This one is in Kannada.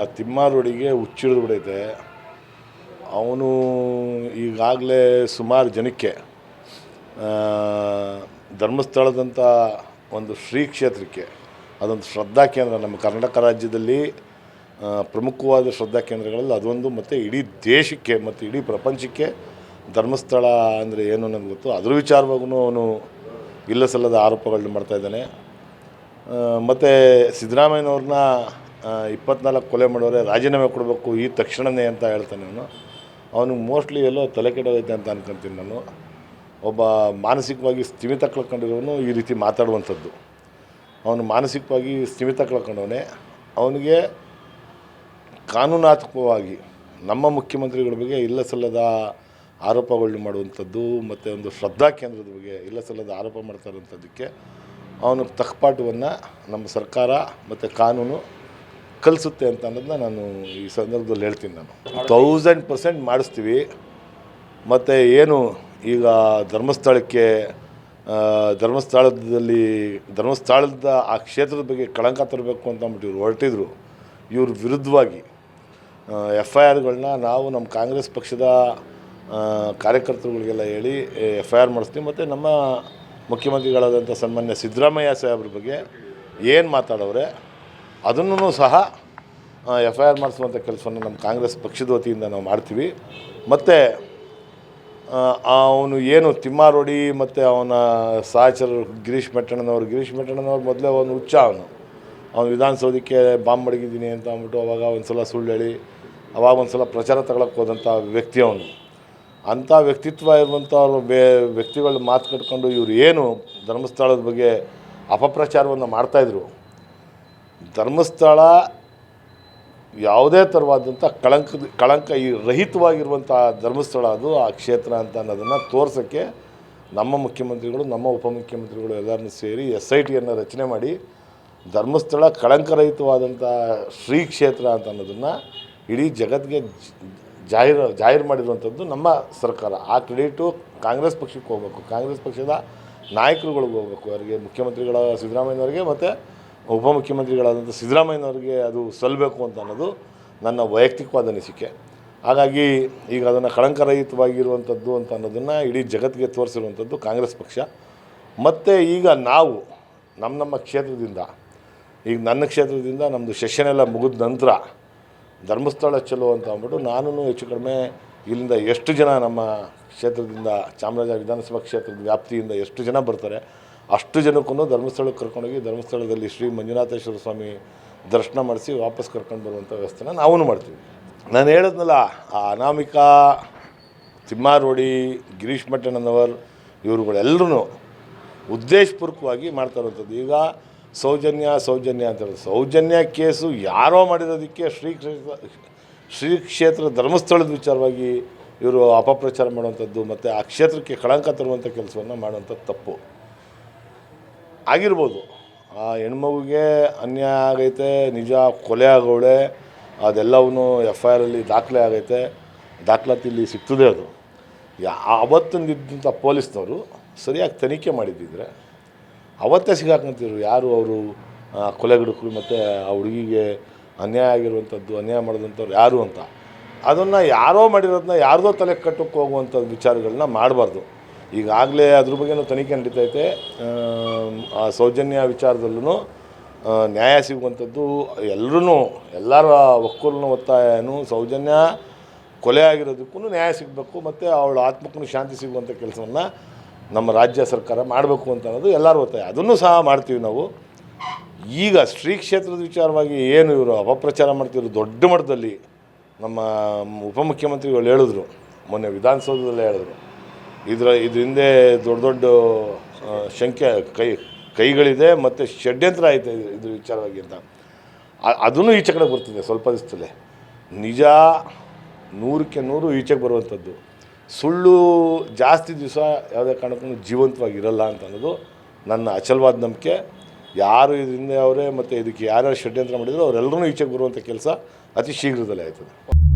ಆ ತಿಮ್ಮಾರೊಡಿಗೆ ಹುಚ್ಚಿಡಿದು ಬಿಡೈತೆ. ಅವನು ಈಗಾಗಲೇ ಸುಮಾರು ಜನಕ್ಕೆ ಧರ್ಮಸ್ಥಳದಂಥ ಒಂದು ಶ್ರೀ ಕ್ಷೇತ್ರಕ್ಕೆ, ಅದೊಂದು ಶ್ರದ್ಧಾ ಕೇಂದ್ರ, ನಮ್ಮ ಕರ್ನಾಟಕ ರಾಜ್ಯದಲ್ಲಿ ಪ್ರಮುಖವಾದ ಶ್ರದ್ಧಾ ಕೇಂದ್ರಗಳಲ್ಲಿ ಅದೊಂದು ಮತ್ತು ಇಡೀ ದೇಶಕ್ಕೆ ಮತ್ತು ಇಡೀ ಪ್ರಪಂಚಕ್ಕೆ ಧರ್ಮಸ್ಥಳ ಅಂದರೆ ಏನು ನನಗೆ ಗೊತ್ತು. ಅದ್ರ ವಿಚಾರವಾಗೂ ಅವನು ಇಲ್ಲ ಸಲ್ಲದ ಆರೋಪಗಳನ್ನ ಮಾಡ್ತಾ ಇದ್ದಾನೆ. ಮತ್ತು ಸಿದ್ದರಾಮಯ್ಯನವ್ರನ್ನ ಇಪ್ಪತ್ನಾಲ್ಕು ಕೊಲೆ ಮಾಡೋರೆ ರಾಜೀನಾಮೆ ಕೊಡಬೇಕು, ಈ ತಕ್ಷಣವೇ ಅಂತ ಹೇಳ್ತಾನೆ ಅವನು ಅವನಿಗೆ ಮೋಸ್ಟ್ಲಿ ಎಲ್ಲೋ ತಲೆ ಕೆಡೋಗೈತೆ ಅಂತ ಅನ್ಕೊಂತೀನಿ ನಾನು. ಒಬ್ಬ ಮಾನಸಿಕವಾಗಿ ಸ್ಥಿಮಿತ ಕಳ್ಕೊಂಡಿರೋನು ಈ ರೀತಿ ಮಾತಾಡುವಂಥದ್ದು. ಅವನು ಮಾನಸಿಕವಾಗಿ ಸ್ಥಿಮಿತ ಕಳ್ಕೊಂಡವನೇ. ಅವನಿಗೆ ಕಾನೂನಾತ್ಮಕವಾಗಿ ನಮ್ಮ ಮುಖ್ಯಮಂತ್ರಿಗಳ ಬಗ್ಗೆ ಇಲ್ಲ ಸಲ್ಲದ ಆರೋಪಗಳನ್ನ ಮಾಡುವಂಥದ್ದು, ಮತ್ತು ಒಂದು ಶ್ರದ್ಧಾ ಕೇಂದ್ರದ ಬಗ್ಗೆ ಇಲ್ಲ ಸಲ್ಲದ ಆರೋಪ ಮಾಡ್ತಾ ಇರೋಂಥದ್ದಕ್ಕೆ ಅವನು ತಕ್ಕಪಾಠವನ್ನು ನಮ್ಮ ಸರ್ಕಾರ ಮತ್ತು ಕಾನೂನು ಕಲಿಸುತ್ತೆ ಅಂತ ಅನ್ನೋದನ್ನ ನಾನು ಈ ಸಂದರ್ಭದಲ್ಲಿ ಹೇಳ್ತೀನಿ ನಾನು. ತೌಸಂಡ್ ಪರ್ಸೆಂಟ್ ಮಾಡಿಸ್ತೀವಿ. ಮತ್ತು ಏನು ಈಗ ಧರ್ಮಸ್ಥಳಕ್ಕೆ ಧರ್ಮಸ್ಥಳದಲ್ಲಿ, ಧರ್ಮಸ್ಥಳದ ಆ ಕ್ಷೇತ್ರದ ಬಗ್ಗೆ ಕಳಂಕ ತರಬೇಕು ಅಂತ ಅಂದ್ಬಿಟ್ಟು ಇವ್ರು ಹೊರಟಿದ್ರು. ಇವ್ರ ವಿರುದ್ಧವಾಗಿ ಎಫ್ ಐ ಆರ್ಗಳನ್ನ ನಾವು ನಮ್ಮ ಕಾಂಗ್ರೆಸ್ ಪಕ್ಷದ ಕಾರ್ಯಕರ್ತರುಗಳಿಗೆಲ್ಲ ಹೇಳಿ ಎಫ್ ಐ ಆರ್ ಮಾಡಿಸ್ತೀವಿ. ಮತ್ತು ನಮ್ಮ ಮುಖ್ಯಮಂತ್ರಿಗಳಾದಂಥ ಸನ್ಮಾನ್ಯ ಸಿದ್ದರಾಮಯ್ಯ ಸಾಹೇಬ್ರ ಬಗ್ಗೆ ಏನು ಮಾತಾಡೋರೆ ಅದನ್ನು ಸಹ ಎಫ್ ಐ ಆರ್ ಮಾಡಿಸುವಂಥ ಕೆಲಸವನ್ನು ನಮ್ಮ ಕಾಂಗ್ರೆಸ್ ಪಕ್ಷದ ವತಿಯಿಂದ ನಾವು ಮಾಡ್ತೀವಿ. ಮತ್ತು ಅವನು ಏನು ತಿಮ್ಮಾರೋಡಿ ಮತ್ತು ಅವನ ಸಹಚರರು ಗಿರೀಶ್ ಮೆಟ್ಟಣ್ಣನವರು, ಗಿರೀಶ್ ಮೆಟ್ಟಣ್ಣನವ್ರು ಮೊದಲೇ ಅವನು ಹುಚ್ಚ ಅವನು. ಅವನು ವಿಧಾನಸೌಧಕ್ಕೆ ಬಾಂಬ್ ಮಡಗಿದ್ದೀನಿ ಅಂತ ಅಂದ್ಬಿಟ್ಟು ಅವಾಗ ಒಂದು ಸಲ ಸುಳ್ಳು ಹೇಳಿ, ಅವಾಗ ಒಂದು ಸಲ ಪ್ರಚಾರ ತಗೊಳಕ್ಕೆ ಹೋದಂಥ ವ್ಯಕ್ತಿ ಅವನು. ಅಂಥ ವ್ಯಕ್ತಿತ್ವ ಇರುವಂಥವ್ರು ಬೇ, ವ್ಯಕ್ತಿಗಳ ಮಾತು ಕಟ್ಕೊಂಡು ಇವರು ಏನು ಧರ್ಮಸ್ಥಳದ ಬಗ್ಗೆ ಅಪಪ್ರಚಾರವನ್ನು ಮಾಡ್ತಾಯಿದ್ರು ಧರ್ಮಸ್ಥಳ ಯಾವುದೇ ಥರವಾದಂಥ ಕಳಂಕ ಕಳಂಕ ಈ ರಹಿತವಾಗಿರುವಂಥ ಧರ್ಮಸ್ಥಳ ಅದು, ಆ ಕ್ಷೇತ್ರ ಅಂತ ಅನ್ನೋದನ್ನು ತೋರ್ಸೋಕ್ಕೆ ನಮ್ಮ ಮುಖ್ಯಮಂತ್ರಿಗಳು, ನಮ್ಮ ಉಪಮುಖ್ಯಮಂತ್ರಿಗಳು ಎಲ್ಲರನ್ನೂ ಸೇರಿ ಎಸ್ ಐ ಟಿಯನ್ನು ರಚನೆ ಮಾಡಿ ಧರ್ಮಸ್ಥಳ ಕಳಂಕರಹಿತವಾದಂಥ ಶ್ರೀ ಕ್ಷೇತ್ರ ಅಂತ ಅನ್ನೋದನ್ನು ಇಡೀ ಜಗತ್ತಿಗೆ ಜಾಹೀರ, ಜಾಹೀರು ಮಾಡಿರುವಂಥದ್ದು ನಮ್ಮ ಸರ್ಕಾರ. ಆ ಕ್ರೆಡಿಟು ಕಾಂಗ್ರೆಸ್ ಪಕ್ಷಕ್ಕೆ ಹೋಗಬೇಕು. ಕಾಂಗ್ರೆಸ್ ಪಕ್ಷದ ನಾಯಕರುಗಳಿಗೆ ಹೋಗಬೇಕು. ಅವರಿಗೆ ಮುಖ್ಯಮಂತ್ರಿಗಳ ಸಿದ್ದರಾಮಯ್ಯನವರಿಗೆ ಮತ್ತು ಉಪಮುಖ್ಯಮಂತ್ರಿಗಳಾದಂಥ ಸಿದ್ದರಾಮಯ್ಯನವ್ರಿಗೆ ಅದು ಸಲ್ಲಬೇಕು ಅಂತ ಅನ್ನೋದು ನನ್ನ ವೈಯಕ್ತಿಕವಾದ ಅನಿಸಿಕೆ. ಹಾಗಾಗಿ ಈಗ ಅದನ್ನು ಕಳಂಕರಹಿತವಾಗಿರುವಂಥದ್ದು ಅಂತ ಅನ್ನೋದನ್ನು ಇಡೀ ಜಗತ್ತಿಗೆ ತೋರಿಸಿರುವಂಥದ್ದು ಕಾಂಗ್ರೆಸ್ ಪಕ್ಷ. ಮತ್ತು ಈಗ ನಾವು, ನಮ್ಮ ನಮ್ಮ ಕ್ಷೇತ್ರದಿಂದ, ಈಗ ನನ್ನ ಕ್ಷೇತ್ರದಿಂದ ನಮ್ಮದು ಸೆಷನ್ ಎಲ್ಲ ಮುಗಿದ ನಂತರ ಧರ್ಮಸ್ಥಳ ಚಲೋ ಅಂತ ಅಂದ್ಬಿಟ್ಟು ನಾನು ಹೆಚ್ಚು ಕಡಿಮೆ ಇಲ್ಲಿಂದ ಎಷ್ಟು ಜನ ನಮ್ಮ ಕ್ಷೇತ್ರದಿಂದ ಚಾಮರಾಜ ವಿಧಾನಸಭಾ ಕ್ಷೇತ್ರದ ವ್ಯಾಪ್ತಿಯಿಂದ ಎಷ್ಟು ಜನ ಬರ್ತಾರೆ ಅಷ್ಟು ಜನಕ್ಕೂ ಧರ್ಮಸ್ಥಳಕ್ಕೆ ಕರ್ಕೊಂಡೋಗಿ ಧರ್ಮಸ್ಥಳದಲ್ಲಿ ಶ್ರೀ ಮಂಜುನಾಥೇಶ್ವರ ಸ್ವಾಮಿ ದರ್ಶನ ಮಾಡಿಸಿ ವಾಪಸ್ ಕರ್ಕೊಂಡು ಬರುವಂಥ ವ್ಯವಸ್ಥೆನ ನಾವೂ ಮಾಡ್ತೀವಿ. ನಾನು ಹೇಳಿದ್ನಲ್ಲ, ಆ ಅನಾಮಿಕಾ ತಿಮ್ಮಾರೋಡಿ ಗಿರೀಶ್ ಮಟ್ಟಣ್ಣನವರ್ ಇವರುಗಳೆಲ್ಲರೂ ಉದ್ದೇಶಪೂರ್ವಕವಾಗಿ ಮಾಡ್ತಾ ಇರುವಂಥದ್ದು. ಈಗ ಸೌಜನ್ಯ ಸೌಜನ್ಯ ಅಂತ ಹೇಳೋದು ಸೌಜನ್ಯ ಕೇಸು ಯಾರೋ ಮಾಡಿರೋದಕ್ಕೆ ಶ್ರೀ ಕ್ಷೇತ್ರ ಶ್ರೀ ಕ್ಷೇತ್ರ ಧರ್ಮಸ್ಥಳದ ವಿಚಾರವಾಗಿ ಇವರು ಅಪಪ್ರಚಾರ ಮಾಡುವಂಥದ್ದು ಮತ್ತು ಆ ಕ್ಷೇತ್ರಕ್ಕೆ ಕಳಂಕ ತರುವಂಥ ಕೆಲಸವನ್ನು ಮಾಡುವಂಥದ್ದು ತಪ್ಪು. ಆಗಿರ್ಬೋದು. ಆ ಹೆಣ್ಮಗುಗೆ ಅನ್ಯಾಯ ಆಗೈತೆ, ನಿಜ ಕೊಲೆ ಆಗೋಳೆ ಅದೆಲ್ಲವೂ ಎಫ್ ಐ ಆರಲ್ಲಿ ದಾಖಲೆ ಆಗೈತೆ. ಇಲ್ಲಿ ಸಿಗ್ತದೆ ಅದು. ಯಾ, ಅವತ್ತಿಂದಿದ್ದಂಥ ಪೊಲೀಸ್ನವರು ಸರಿಯಾಗಿ ತನಿಖೆ ಮಾಡಿದ್ದಿದ್ರೆ, ಅವತ್ತೇ ಸಿಗಾಕಂತಿದ್ರು ಯಾರು ಅವರು ಕೊಲೆಗಡುಕರು ಮತ್ತು ಆ ಹುಡುಗಿಗೆ ಅನ್ಯಾಯ ಆಗಿರುವಂಥದ್ದು, ಅನ್ಯಾಯ ಮಾಡಿದಂಥವ್ರು ಯಾರು ಅಂತ. ಅದನ್ನು ಯಾರೋ ಮಾಡಿರೋದನ್ನ ಯಾರದೋ ತಲೆ ಕಟ್ಟಕ್ಕೆ ಹೋಗುವಂಥ ವಿಚಾರಗಳನ್ನ ಮಾಡಬಾರ್ದು. ಈಗಾಗಲೇ ಅದ್ರ ಬಗ್ಗೆನೂ ತನಿಖೆ ನಡೀತೈತೆ. ಆ ಸೌಜನ್ಯ ವಿಚಾರದಲ್ಲೂ ನ್ಯಾಯ ಸಿಗುವಂಥದ್ದು ಎಲ್ಲರೂ ಎಲ್ಲರ ಒಕ್ಕೂಲಿನ ಒತ್ತಾಯನೂ ಸೌಜನ್ಯ ಕೊಲೆ ಆಗಿರೋದಕ್ಕೂ ನ್ಯಾಯ ಸಿಗಬೇಕು, ಮತ್ತು ಅವಳ ಆತ್ಮಕ್ಕೂ ಶಾಂತಿ ಸಿಗುವಂಥ ಕೆಲಸವನ್ನು ನಮ್ಮ ರಾಜ್ಯ ಸರ್ಕಾರ ಮಾಡಬೇಕು ಅಂತ ಅನ್ನೋದು ಎಲ್ಲರೂ ಒತ್ತಾಯ. ಅದನ್ನು ಸಹ ಮಾಡ್ತೀವಿ ನಾವು. ಈಗ ಶ್ರೀ ಕ್ಷೇತ್ರದ ವಿಚಾರವಾಗಿ ಏನು ಇವರು ಅಪಪ್ರಚಾರ ಮಾಡ್ತಿದ್ರು, ದೊಡ್ಡ ಮಟ್ಟದಲ್ಲಿ ನಮ್ಮ ಉಪಮುಖ್ಯಮಂತ್ರಿಗಳು ಹೇಳಿದ್ರು, ಮೊನ್ನೆ ವಿಧಾನಸೌಧದಲ್ಲೇ ಹೇಳಿದ್ರು. ಇದರ ಇದ್ರ ಹಿಂದೆ ದೊಡ್ಡ ದೊಡ್ಡ ಶಂಕೆ, ಕೈ, ಕೈಗಳಿದೆ ಮತ್ತು ಷಡ್ಯಂತ್ರ ಐತೆ ಇದ್ರ- ವಿಚಾರವಾಗಿ ಅಂತ. ಅದನ್ನು ಈಚೆ ಕಡೆ ಬರ್ತಿದೆ ಸ್ವಲ್ಪ ದಿವಸದಲ್ಲೇ. ನಿಜ ನೂರಕ್ಕೆ ನೂರು ಈಚೆಗೆ ಬರುವಂಥದ್ದು. ಸುಳ್ಳು ಜಾಸ್ತಿ ದಿವಸ ಯಾವುದೇ ಕಾರಣಕ್ಕೂ ಜೀವಂತವಾಗಿರಲ್ಲ ಅಂತ ಅನ್ನೋದು ನನ್ನ ಅಚಲವಾದ ನಂಬಿಕೆ. ಯಾರು ಇದರಿಂದ ಅವರೇ ಮತ್ತು ಇದಕ್ಕೆ ಯಾರ್ಯಾರು ಷಡ್ಯಂತ್ರ ಮಾಡಿದ್ರು ಅವರೆಲ್ಲರೂ ಈಚೆಗೆ ಬರುವಂಥ ಕೆಲಸ ಅತಿ ಶೀಘ್ರದಲ್ಲೇ ಆಯ್ತದೆ.